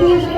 Please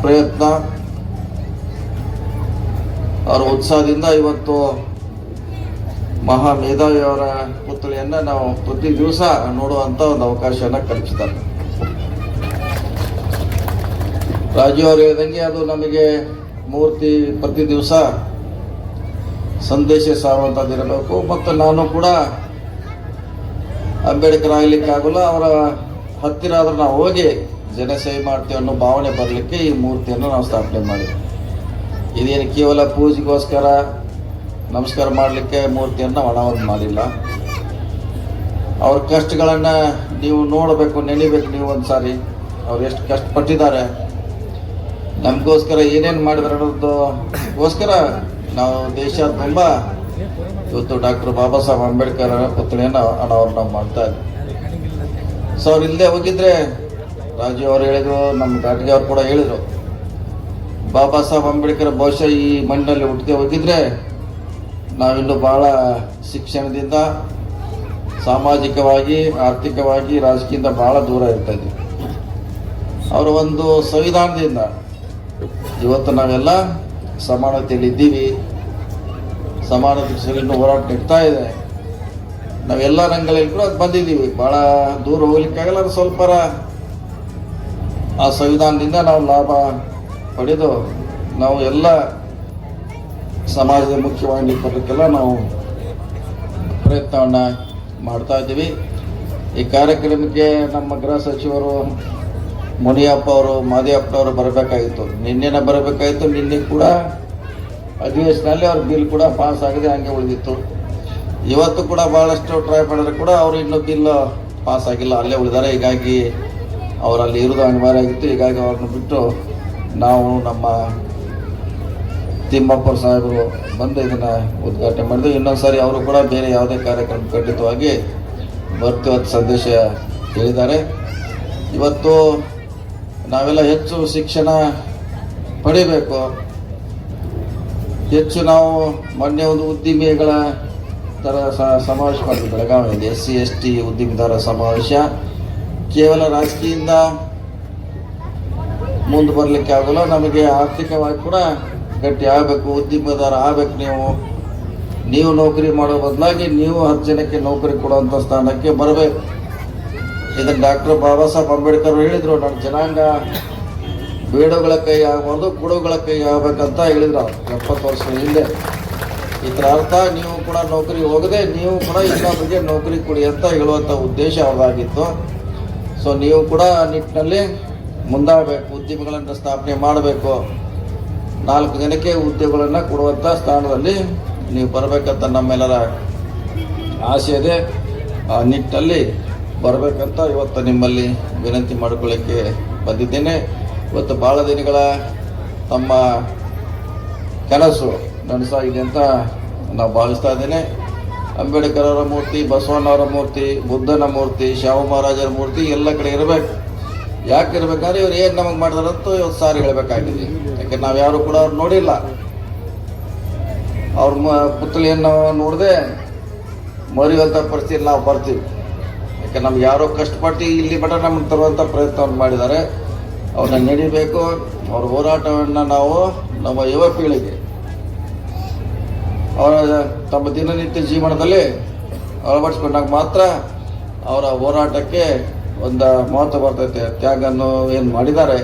ಪ್ರಯತ್ನ ಅವರ ಉತ್ಸಾಹದಿಂದ ಇವತ್ತು ಮಹಾ ಮೇಧಾವಿ ಅವರ ಪುತ್ಥಳಿಯನ್ನು ನಾವು ಪ್ರತಿ ದಿವಸ ನೋಡುವಂಥ ಒಂದು ಅವಕಾಶನ ಕಲ್ಪಿಸ್ತಾರೆ ರಾಜು ಅವರು ಹೇಳಿದಂಗೆ ಅದು ನಮಗೆ ಮೂರ್ತಿ ಪ್ರತಿ ದಿವಸ ಸಂದೇಶ ಸಾರುವಂಥದ್ದಿರಬೇಕು ಮತ್ತು ನಾನು ಕೂಡ ಅಂಬೇಡ್ಕರ್ ಆಗ್ಲಿಕ್ಕೆ ಆಗೋಲ್ಲ ಅವರ ಹತ್ತಿರ ಆದ್ರೆ ನಾವು ಹೋಗಿ ಜನಸೇವೆ ಮಾಡ್ತೇವೆ ಅನ್ನೋ ಭಾವನೆ ಬರಲಿಕ್ಕೆ ಈ ಮೂರ್ತಿಯನ್ನು ನಾವು ಸ್ಥಾಪನೆ ಮಾಡಿದ್ವಿ. ಇದೇನು ಕೇವಲ ಪೂಜೆಗೋಸ್ಕರ ನಮಸ್ಕಾರ ಮಾಡಲಿಕ್ಕೆ ಮೂರ್ತಿಯನ್ನು ಅನಾವರಣ ಮಾಡಿಲ್ಲ. ಅವ್ರ ಕಷ್ಟಗಳನ್ನು ನೀವು ನೋಡಬೇಕು, ನೆನಿಬೇಕು ನೀವು ಒಂದು ಸಾರಿ ಅವ್ರು ಎಷ್ಟು ಕಷ್ಟಪಟ್ಟಿದ್ದಾರೆ. ನಮಗೋಸ್ಕರ ಏನೇನು ಮಾಡಿದ್ರು ಅನ್ನೋದಕ್ಕೋಸ್ಕರ ನಾವು ದೇಶ ತುಂಬ ಇವತ್ತು ಡಾಕ್ಟರ್ ಬಾಬಾ ಸಾಹೇಬ್ ಅಂಬೇಡ್ಕರ್ ಪುತ್ಳಿಯನ್ನು ಅನಾವರಣ ಮಾಡ್ತಾ ಇದ್ದೀವಿ ಸೊ ಅವ್ರು ಇಲ್ಲದೆ ಹೋಗಿದ್ರೆ ರಾಜು ಅವರು ಹೇಳಿದ್ರು, ನಮ್ಮ ಘಾಟಿಗೆ ಅವ್ರು ಕೂಡ ಹೇಳಿದರು. ಬಾಬಾ ಸಾಹೇಬ್ ಅಂಬೇಡ್ಕರ್ ಬಹುಶಃ ಈ ಮಣ್ಣಲ್ಲಿ ಹುಟ್ಟಿಗೆ ಹೋಗಿದ್ರೆ ನಾವಿನ್ನೂ ಭಾಳ ಶಿಕ್ಷಣದಿಂದ, ಸಾಮಾಜಿಕವಾಗಿ, ಆರ್ಥಿಕವಾಗಿ, ರಾಜಕೀಯದಿಂದ ಭಾಳ ದೂರ ಇರ್ತಾ ಇದ್ವಿ ಅವರ ಒಂದು ಸಂವಿಧಾನದಿಂದ ಇವತ್ತು ನಾವೆಲ್ಲ ಸಮಾನತೆಯಲ್ಲಿ ಇದ್ದೀವಿ. ಸಮಾನತೆ ಸರಿ ಇನ್ನೂ ಹೋರಾಟ ನಡೀತಾ ಇದೆ. ನಾವೆಲ್ಲ ರಂಗಗಳಲ್ಲಿ ಕೂಡ ಬಂದಿದ್ದೀವಿ. ಭಾಳ ದೂರ ಹೋಗ್ಲಿಕ್ಕಾಗಲ್ಲ, ಅದು ಸ್ವಲ್ಪರ ಆ ಸಂವಿಧಾನದಿಂದ ನಾವು ಲಾಭ ಪಡೆದು ನಾವು ಎಲ್ಲ ಸಮಾಜದ ಮುಖ್ಯವಾಗಿ ಬರೋಕ್ಕೆಲ್ಲ ನಾವು ಪ್ರಯತ್ನವನ್ನು ಮಾಡ್ತಾ ಇದ್ದೀವಿ. ಈ ಕಾರ್ಯಕ್ರಮಕ್ಕೆ ನಮ್ಮ ಗೃಹ ಸಚಿವರು ಮುನಿಯಪ್ಪ ಅವರು ಮಾದಿಯಪ್ಪನವರು ಬರಬೇಕಾಗಿತ್ತು. ನಿನ್ನೆನ ಬರಬೇಕಾಗಿತ್ತು, ನಿನ್ನೆ ಕೂಡ ಅಧಿವೇಶನದಲ್ಲಿ ಅವ್ರ ಬಿಲ್ ಕೂಡ ಪಾಸ್ ಆಗದೆ ಹಂಗೆ ಉಳಿದಿತ್ತು. ಇವತ್ತು ಕೂಡ ಭಾಳಷ್ಟು ಟ್ರೈ ಮಾಡಿದ್ರೆ ಕೂಡ ಅವರು ಇನ್ನೂ ಬಿಲ್ ಪಾಸ್ ಆಗಿಲ್ಲ, ಅಲ್ಲೇ ಉಳಿದಾರೆ. ಹೀಗಾಗಿ ಅವರಲ್ಲಿ ಇರೋದು ಅನಿವಾರ್ಯ ಆಗಿತ್ತು ಹೀಗಾಗಿ ಅವ್ರನ್ನ ಬಿಟ್ಟು ನಾವು ನಮ್ಮ ತಿಮ್ಮಪ್ಪ ಸಾಹೇಬರು ಬಂದು ಇದನ್ನು ಉದ್ಘಾಟನೆ ಮಾಡಿದ್ರು. ಇನ್ನೊಂದು ಸಾರಿ ಅವರು ಕೂಡ ಬೇರೆ ಯಾವುದೇ ಕಾರ್ಯಕ್ರಮ ಖಂಡಿತವಾಗಿ ಬರ್ತೀವತ್ತು ಸಂದೇಶ ಹೇಳಿದ್ದಾರೆ. ಇವತ್ತು ನಾವೆಲ್ಲ ಹೆಚ್ಚು ಶಿಕ್ಷಣ ಪಡಿಬೇಕು. ಹೆಚ್ಚು ನಾವು ಮೊನ್ನೆ ಒಂದು ಉದ್ದಿಮೆಗಳ ಥರ ಸಮಾವೇಶ ಮಾಡಿದ್ವಿ ಬೆಳಗಾವಿಯಲ್ಲಿ ಎಸ್ ಸಿ ಎಸ್ ಟಿ ಉದ್ದಿಮೆದಾರ ಸಮಾವೇಶ. ಕೇವಲ ರಾಜಕೀಯದಿಂದ ಮುಂದೆ ಬರಲಿಕ್ಕೆ ಆಗೋಲ್ಲ. ನಮಗೆ ಆರ್ಥಿಕವಾಗಿ ಕೂಡ ಗಟ್ಟಿ ಆಗಬೇಕು ಉದ್ಯಮದಾರ ಆಗಬೇಕು ನೀವು. ನೀವು ನೌಕರಿ ಮಾಡೋ ಬದಲಾಗಿ ನೀವು ಹತ್ತು ಜನಕ್ಕೆ ನೌಕರಿ ಕೊಡುವಂಥ ಸ್ಥಾನಕ್ಕೆ ಬರಬೇಕು. ಇದನ್ನು ಡಾಕ್ಟರ್ ಬಾಬಾ ಸಾಹೇಬ್ ಅಂಬೇಡ್ಕರ್ ಹೇಳಿದರು ನನ್ನ ಜನಾಂಗ ಬೇಡುಗಳ ಕೈ ಆಗಬಾರ್ದು, ಕೊಡುಗಳ ಕೈ ಆಗಬೇಕಂತ ಹೇಳಿದ್ರು ಎಪ್ಪತ್ತು ವರ್ಷ ಹಿಂದೆ. ಇದರ ಅರ್ಥ, ನೀವು ಕೂಡ ನೌಕರಿ ಹೋಗದೆ ನೀವು ಕೂಡ ಇನ್ನೊಬ್ಬರಿಗೆ ನೌಕರಿ ಕೊಡಿ ಅಂತ ಹೇಳುವಂಥ ಉದ್ದೇಶ ಅವ್ರದ್ದಾಗಿತ್ತು ಸೊ ನೀವು ಕೂಡ ನಿಟ್ಟಿನಲ್ಲಿ ಮುಂದಾಡಬೇಕು ಉದ್ಯಮಗಳನ್ನು ಸ್ಥಾಪನೆ ಮಾಡಬೇಕು. ನಾಲ್ಕು ಜನಕ್ಕೆ ಉದ್ಯೋಗಗಳನ್ನು ಕೊಡುವಂಥ ಸ್ಥಾನದಲ್ಲಿ ನೀವು ಬರಬೇಕಂತ ನಮ್ಮೆಲ್ಲರ ಆಸೆ ಇದೆ. ಆ ನಿಟ್ಟಿನಲ್ಲಿ ಬರಬೇಕಂತ ಇವತ್ತು ನಿಮ್ಮಲ್ಲಿ ವಿನಂತಿ ಮಾಡಿಕೊಳ್ಳಿಕ್ಕೆ ಬಂದಿದ್ದೇನೆ. ಇವತ್ತು ಭಾಳ ದಿನಗಳ ತಮ್ಮ ಕನಸು ನನಸಾಗಿದೆ ಅಂತ ನಾವು ಭಾವಿಸ್ತಾ ಇದ್ದೇನೆ. ಅಂಬೇಡ್ಕರ್ ಅವರ ಮೂರ್ತಿ, ಬಸವಣ್ಣವರ ಮೂರ್ತಿ, ಬುದ್ಧನ ಮೂರ್ತಿ, ಶಾಹು ಮಹಾರಾಜರ ಮೂರ್ತಿ ಎಲ್ಲ ಕಡೆ ಇರಬೇಕು. ಯಾಕೆ ಇರಬೇಕಾದ್ರೆ ಇವ್ರು ಏನು ನಮಗೆ ಮಾಡಿದಾರಂತೂ ಇವತ್ತು ಸಾರಿ ಹೇಳಬೇಕಾಗಿದೆ. ಯಾಕೆ ನಾವು ಯಾರು ಕೂಡ ಅವ್ರು ನೋಡಿಲ್ಲ. ಅವ್ರ ಮ ನೋಡದೆ ಮರೆಯುವಂಥ ಪರಿಸ್ಥಿತಿ ನಾವು ಬರ್ತೀವಿ. ಯಾಕೆ ನಮ್ಗೆ ಯಾರೋ ಕಷ್ಟಪಟ್ಟು ಇಲ್ಲಿ ಮಟ್ಟ ನಮ್ಮನ್ನು ತರುವಂಥ ಪ್ರಯತ್ನವನ್ನು ಮಾಡಿದ್ದಾರೆ. ಅವ್ರನ್ನ ನಡಿಬೇಕು. ಅವ್ರ ಹೋರಾಟವನ್ನು ನಾವು ನಮ್ಮ ಯುವ ಪೀಳಿಗೆ ಅವರ ತಮ್ಮ ದಿನನಿತ್ಯ ಜೀವನದಲ್ಲಿ ಅಳವಡಿಸ್ಕೊಂಡಾಗ ಮಾತ್ರ ಅವರ ಹೋರಾಟಕ್ಕೆ ಒಂದು ಮಹತ್ವ ಬರ್ತೈತೆ. ತ್ಯಾಗನ್ನು ಏನು ಮಾಡಿದ್ದಾರೆ.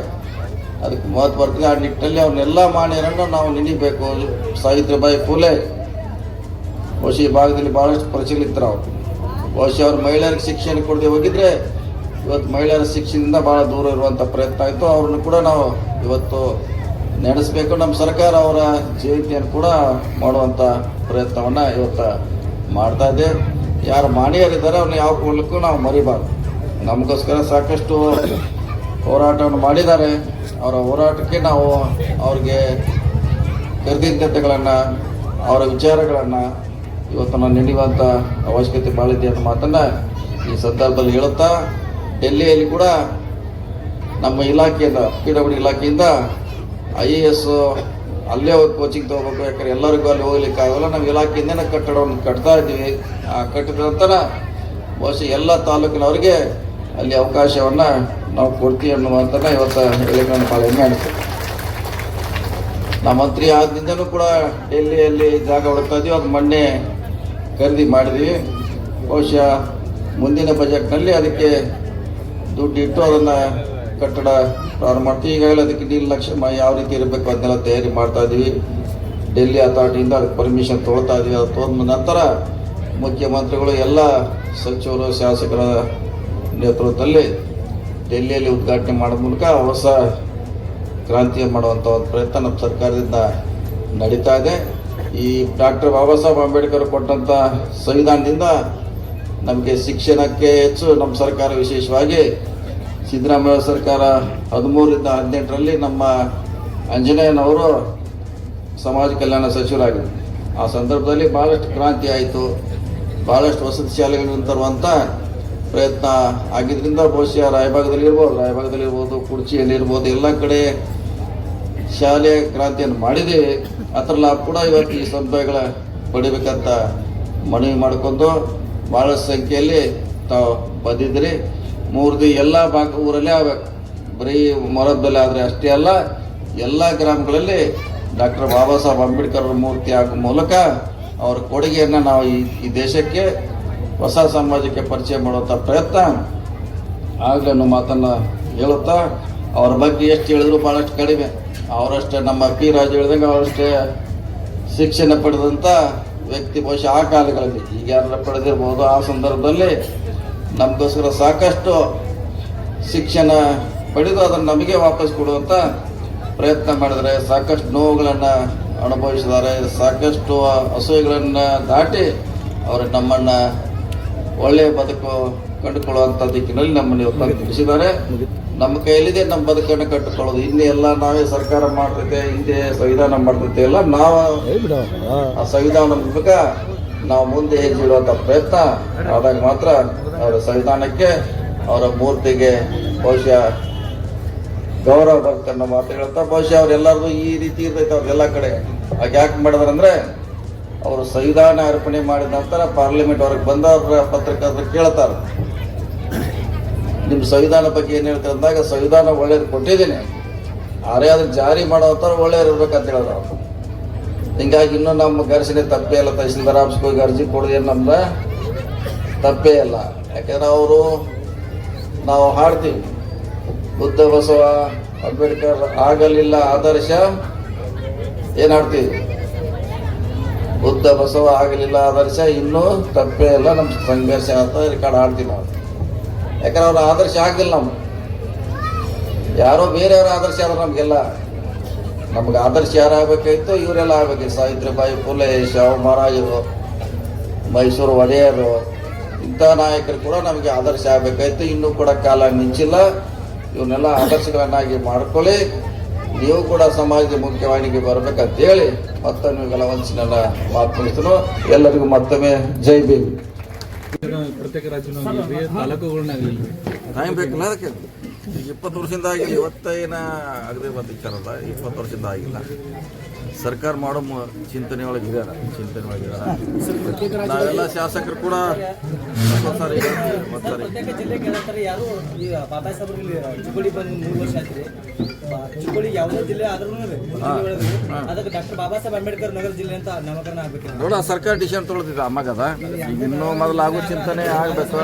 ಅದಕ್ಕೆ ಮಹತ್ವ ಬರ್ತದೆ. ಆ ನಿಟ್ಟಿನಲ್ಲಿ ಅವ್ರನ್ನೆಲ್ಲ ಮಾಡಿರನ್ನು ನಾವು ನೆನಿಬೇಕು. ಸಾವಿತ್ರಿಬಾಯಿ ಫುಲೆ ಬಹುಶಃ ಭಾಗದಲ್ಲಿ ಭಾಳಷ್ಟು ಪ್ರಚಲಿತರು ಅವರು. ಬಹುಶಃ ಅವ್ರು ಮಹಿಳೆಯರಿಗೆ ಶಿಕ್ಷಣ ಕೊಡದೆ ಹೋಗಿದ್ರೆ ಇವತ್ತು ಮಹಿಳೆಯರ ಶಿಕ್ಷಣದಿಂದ ಭಾಳ ದೂರ ಇರುವಂಥ ಪ್ರಯತ್ನ ಆಯಿತು ಅವ್ರನ್ನ ಕೂಡ ನಾವು ಇವತ್ತು ನಡೆಸಬೇಕು. ನಮ್ಮ ಸರ್ಕಾರ ಅವರ ಜಯಂತಿಯನ್ನು ಕೂಡ ಮಾಡುವಂಥ ಪ್ರಯತ್ನವನ್ನು ಇವತ್ತು ಮಾಡ್ತಾ ಇದೆ. ಯಾರು ಮಾಣಿಯರಿದ್ದಾರೆ ಅವ್ರನ್ನ ಯಾವ ಮೂಲಕ್ಕೂ ನಾವು ಮರಿಬಾರ್ದು. ನಮಗೋಸ್ಕರ ಸಾಕಷ್ಟು ಹೋರಾಟವನ್ನು ಮಾಡಿದ್ದಾರೆ. ಅವರ ಹೋರಾಟಕ್ಕೆ ನಾವು ಅವ್ರಿಗೆ ಕರೆದಿದ್ದತೆಗಳನ್ನು ಅವರ ವಿಚಾರಗಳನ್ನು ಇವತ್ತು ನಾನು ನೆನೆಯುವಂಥ ಅವಶ್ಯಕತೆ ಇದೆ ಅನ್ನೋ ಮಾತನ್ನು ಈ ಸಂದರ್ಭದಲ್ಲಿ ಹೇಳುತ್ತಾ, ಡೆಲ್ಲಿಯಲ್ಲಿ ಕೂಡ ನಮ್ಮ ಇಲಾಖೆಯಿಂದ, ಪಿ ಡಬ್ಲ್ಯೂ ಇಲಾಖೆಯಿಂದ ಐ ಎ ಎಸ್, ಅಲ್ಲೇ ಅವ್ರು ಕೋಚಿಂಗ್ ತೊಗೋಬೇಕು. ಯಾಕಂದ್ರೆ ಎಲ್ಲರಿಗೂ ಅಲ್ಲಿ ಹೋಗ್ಲಿಕ್ಕಾಗಲ್ಲ. ನಾವು ಇಲಾಖೆಯಿಂದನೇ ಕಟ್ಟಡವನ್ನು ಕಟ್ತಾ ಇದ್ದೀವಿ. ಆ ಕಟ್ಟಿದ ನಂತರ ಬಹುಶಃ ಎಲ್ಲ ತಾಲೂಕಿನವರಿಗೆ ಅಲ್ಲಿ ಅವಕಾಶವನ್ನು ನಾವು ಕೊಡ್ತೀವಿ ಅನ್ನುವಂಥನ್ನ ಇವತ್ತು ಹೇಳಿಕ್ಕೆ ನಾನು ಭಾಳ ಹೆಮ್ಮೆ ಅನಿಸ್ತದೆ ನಮ್ಮ ಮಂತ್ರಿ ಆದ್ದರಿಂದನೂ ಕೂಡ ಡೆಲ್ಲಿಯಲ್ಲಿ ಜಾಗ ಹುಡುಕ್ತಾ ಇದ್ದೀವಿ. ಅದು ಮೊನ್ನೆ ಖರೀದಿ ಮಾಡಿದ್ವಿ ಬಹುಶಃ ಮುಂದಿನ ಬಜೆಟ್ನಲ್ಲಿ ಅದಕ್ಕೆ ದುಡ್ಡಿಟ್ಟು ಅದನ್ನು ಕಟ್ಟಡ ಪ್ರಾರಂಭ ಮಾಡ್ತೀವಿ. ಈಗಾಗಲೇ ಅದಕ್ಕೆ ನಿರ್ಲಕ್ಷ್ಯ ಯಾವ ರೀತಿ ಇರಬೇಕು ಅದನ್ನೆಲ್ಲ ತಯಾರಿ ಮಾಡ್ತಾ ಇದ್ದೀವಿ. ಡೆಲ್ಲಿ ಅಥಾರಿಟಿಯಿಂದ ಅದಕ್ಕೆ ಪರ್ಮಿಷನ್ ತೊಗೊಳ್ತಾ ಇದ್ದೀವಿ. ಅದು ತೊಗೊಂಡ ನಂತರ ಮುಖ್ಯಮಂತ್ರಿಗಳು ಎಲ್ಲ ಸಚಿವರು, ಶಾಸಕರ ನೇತೃತ್ವದಲ್ಲಿ ಡೆಲ್ಲಿಯಲ್ಲಿ ಉದ್ಘಾಟನೆ ಮಾಡೋ ಮೂಲಕ ಹೊಸ ಕ್ರಾಂತಿ ಮಾಡುವಂಥ ಒಂದು ಪ್ರಯತ್ನ ನಮ್ಮ ಸರ್ಕಾರದಿಂದ ನಡೀತಾ ಇದೆ. ಈ ಡಾಕ್ಟರ್ ಬಾಬಾ ಸಾಹೇಬ್ ಅಂಬೇಡ್ಕರ್ ಕೊಟ್ಟಂಥ ಸಂವಿಧಾನದಿಂದ ನಮಗೆ ಶಿಕ್ಷಣಕ್ಕೆ ಹೆಚ್ಚು ನಮ್ಮ ಸರ್ಕಾರ ವಿಶೇಷವಾಗಿ ಸಿದ್ದರಾಮಯ್ಯ ಸರ್ಕಾರ ಹದಿಮೂರರಿಂದ ಹದಿನೆಂಟರಲ್ಲಿ ನಮ್ಮ ಆಂಜನೇಯನವರು ಸಮಾಜ ಕಲ್ಯಾಣ ಸಚಿವರಾಗಿದ್ದರು. ಆ ಸಂದರ್ಭದಲ್ಲಿ ಭಾಳಷ್ಟು ಕ್ರಾಂತಿ ಆಯಿತು. ಭಾಳಷ್ಟು ವಸತಿ ಶಾಲೆಗಳನ್ನು ತರುವಂಥ ಪ್ರಯತ್ನ ಆಗಿದ್ದರಿಂದ ಬಹುಶಃ ರಾಯಭಾಗದಲ್ಲಿ ಇರ್ಬೋದು. ರಾಯಭಾಗದಲ್ಲಿ ಇರ್ಬೋದು, ಕುರ್ಚಿಯಲ್ಲಿ ಇರ್ಬೋದು, ಎಲ್ಲ ಕಡೆ ಶಾಲೆ ಕ್ರಾಂತಿಯನ್ನು ಮಾಡಿದ್ದೀವಿ ಅದರ ಲಾಭ ಕೂಡ ಇವತ್ತು ಈ ಸಮುದಾಯಗಳ ಪಡಿಬೇಕಂತ ಮನವಿ ಮಾಡಿಕೊಂಡು ಭಾಳಷ್ಟು ಸಂಖ್ಯೆಯಲ್ಲಿ ತಾವು ಬಂದಿದ್ರಿ ಮೂರ್ತಿ ಎಲ್ಲ ಭಾಗ ಊರಲ್ಲೇ ಆಗ್ಬೇಕು. ಬರೀ ಮೊರದಲ್ಲಿ ಆದರೆ ಅಷ್ಟೇ ಅಲ್ಲ, ಎಲ್ಲ ಗ್ರಾಮಗಳಲ್ಲಿ ಡಾಕ್ಟರ್ ಬಾಬಾ ಸಾಹೇಬ್ ಅಂಬೇಡ್ಕರ್ ಅವರ ಮೂರ್ತಿ ಹಾಕುವ ಮೂಲಕ ಅವರ ಕೊಡುಗೆಯನ್ನು ನಾವು ಈ ಈ ದೇಶಕ್ಕೆ ಹೊಸ ಸಮಾಜಕ್ಕೆ ಪರಿಚಯ ಮಾಡುವಂಥ ಪ್ರಯತ್ನ ಆಗಲೇ ನಮ್ಮ ಮಾತನ್ನು ಹೇಳುತ್ತಾ, ಅವ್ರ ಬಗ್ಗೆ ಎಷ್ಟು ಹೇಳಿದ್ರು ಭಾಳಷ್ಟು ಕಡಿಮೆ. ಅವರಷ್ಟೇ ನಮ್ಮ ಪಿ ರಾಜು ಹೇಳಿದಂಗೆ ಅವರಷ್ಟೇ ಶಿಕ್ಷಣ ಪಡೆದಂಥ ವ್ಯಕ್ತಿ ಬಹುಶಃ ಆ ಕಾಲಗಳಲ್ಲಿ. ಈಗ ಯಾರು ಪಡೆದಿರ್ಬೋದು ಆ ಸಂದರ್ಭದಲ್ಲಿ ನಮಗೋಸ್ಕರ ಸಾಕಷ್ಟು ಶಿಕ್ಷಣ ಪಡೆದು ಅದನ್ನು ನಮಗೆ ವಾಪಸ್ ಕೊಡುವಂಥ ಪ್ರಯತ್ನ ಮಾಡಿದರೆ ಸಾಕಷ್ಟು ನೋವುಗಳನ್ನು ಅನುಭವಿಸಿದ್ದಾರೆ, ಸಾಕಷ್ಟು ಅಸೂಯೆಗಳನ್ನು ದಾಟಿ ಅವರು ನಮ್ಮನ್ನು ಒಳ್ಳೆಯ ಬದುಕು ಕಂಡುಕೊಳ್ಳುವಂಥ ದಿಕ್ಕಿನಲ್ಲಿ ನಮ್ಮನ್ನು ಪ್ರಯತ್ನಿಸಿದ್ದಾರೆ ನಮ್ಮ ಕೈಯಲ್ಲಿದೆ ನಮ್ಮ ಬದುಕನ್ನು ಕಟ್ಟಿಕೊಳ್ಳೋದು. ಹಿಂದೆ ಎಲ್ಲ ನಾವೇ ಸರ್ಕಾರ ಮಾಡ್ತೈತೆ ಹಿಂದೆ ಸಂವಿಧಾನ ಮಾಡ್ತೈತೆ ಎಲ್ಲ ನಾವು ಆ ಸಂವಿಧಾನದ ಮೂಲಕ ನಾವು ಮುಂದೆ ಹೆಜ್ಜಿಡುವಂತ ಪ್ರಯತ್ನ ಆದಾಗ ಮಾತ್ರ ಅವರ ಸಂವಿಧಾನಕ್ಕೆ, ಅವರ ಮೂರ್ತಿಗೆ ಬಹುಶಃ ಗೌರವ ಬರುತ್ತೆ ಅನ್ನೋ ಮಾತು ಹೇಳ್ತಾ ಬಹುಶಃ ಅವರೆಲ್ಲರಿಗೂ ಈ ರೀತಿ ಇರ್ತೈತೆ ಅವ್ರೆಲ್ಲ ಕಡೆ. ಆಗ ಯಾಕೆ ಮಾಡಿದಾರಂದ್ರೆ, ಅವರು ಸಂವಿಧಾನ ಅರ್ಪಣೆ ಮಾಡಿದ ನಂತರ ಪಾರ್ಲಿಮೆಂಟ್ ಅವ್ರಿಗೆ ಬಂದವ್ರ ಪತ್ರಕರ್ತರು ಕೇಳ್ತಾರೆ. ನಿಮ್ಮ ಸಂವಿಧಾನ ಬಗ್ಗೆ ಏನು ಹೇಳ್ತಾರೆ ಅಂದಾಗ, ಸಂವಿಧಾನ ಒಳ್ಳೇದು ಕೊಟ್ಟಿದ್ದೀನಿ. ಆರೇ ಅದನ್ನು ಜಾರಿ ಮಾಡೋವಂಥವ್ರು ಒಳ್ಳೆಯವ್ರು ಇರ್ಬೇಕಂತ ಹೇಳಿದ್ರು ಹಿಂಗಾಗಿ ಇನ್ನೂ ನಮ್ಮ ಘರ್ಷಣೆ ತಪ್ಪೇ ಇಲ್ಲ ತಹಸೀಲ್ದಾರ್ ಆಫೀಸ್ಗೆ ಹೋಗಿ ಅರ್ಜಿ ಕೊಡೋದೇನು ನಮ್ದು ತಪ್ಪೇ ಇಲ್ಲ ಯಾಕಂದ್ರೆ ಅವರು ನಾವು ಹಾಡ್ತೀವಿ, ಬುದ್ಧ ಬಸವ ಅಂಬೇಡ್ಕರ್ ಆಗಲಿಲ್ಲ ಆದರ್ಶ ಏನು ಹಾಡ್ತೀವಿ? ಬುದ್ಧ ಬಸವ ಆಗಲಿಲ್ಲ ಆದರ್ಶ ಇನ್ನೂ ತಪ್ಪೇ ಇಲ್ಲ ನಮ್ಮ ಸಂಘರ್ಷ ಅಂತ ರೆಕಾರ್ಡ್ ಆಡ್ತೀವಿ ನಾವು. ಯಾಕಂದ್ರೆ ಅವ್ರ ಆದರ್ಶ ಆಗಲಿಲ್ಲ ನಮ್ಗೆ. ಯಾರೋ ಬೇರೆಯವ್ರ ಆದರ್ಶ ಆದ್ರೆ ನಮಗೆಲ್ಲ ನಮ್ಗೆ ಆದರ್ಶ ಯಾರು ಆಗಬೇಕಾಯ್ತು ಇವರೆಲ್ಲ ಆಗಬೇಕಿತ್ತು ಸಾವಿತ್ರಿಬಾಯಿ ಫುಲೆ ಶಾವ ಮಹಾರಾಜರು ಮೈಸೂರು ಒಡೆಯರು ಇಂಥ ನಾಯಕರು ಕೂಡ ನಮಗೆ ಆದರ್ಶ ಆಗಬೇಕಾಯ್ತು. ಇನ್ನೂ ಕೂಡ ಕಾಲ ಮಿಂಚಿಲ್ಲ. ಇವನ್ನೆಲ್ಲ ಆದರ್ಶಗಳನ್ನಾಗಿ ಮಾಡ್ಕೊಳ್ಳಿ. ನೀವು ಕೂಡ ಸಮಾಜದ ಮುಖ್ಯವಾಹಿನಿಗೆ ಬರ್ಬೇಕಂತ ಹೇಳಿ ಮತ್ತೆ ನೀವೆಲ್ಲ ಒಂದ್ಸಿನೆಲ್ಲ ಮಾತು ಎಲ್ಲರಿಗೂ ಮತ್ತೊಮ್ಮೆ ಜೈ ಭೀಮ್. ಪ್ರತ್ಯೇಕ ರಾಜ್ಯನಾಗಲಿ ತಾಲೂಕುಗಳನ್ನಾಗಲಿ. ಟೈಮ್ ಬೇಕಲ್ಲ ಅದಕ್ಕೆ? ಈಗ ಇಪ್ಪತ್ತು ವರ್ಷದಿಂದ ಆಗಿಲ್ಲ ಇವತ್ತೇನ ಆಗದೆ ಬಂದಿಕ್ಕಾರಲ್ಲ ಇಪ್ಪತ್ತು ವರ್ಷದಿಂದ ಆಗಿಲ್ಲ. ಸರ್ಕಾರ ಮಾಡೋ ಮ- ಚಿಂತನೆ ಒಳಗೆ ಇದ್ದಾರ ಚಿಂತನೆ ಒಳಗೆ ಇದಾರ. ನಾವೆಲ್ಲ ಶಾಸಕರು ಕೂಡ ಸಾರಿ ಸಾರಿ ನೋಡ ಸರ್ಕಾರ ಡಿಸಿಷನ್ ತೊಗೊಳ್ತಿದ್ದ ಅಮ್ಮಗದ ಇನ್ನೂ ಮೊದಲು ಆಗೋ ಚಿಂತನೆ ಆಗ್ಬೇಕು.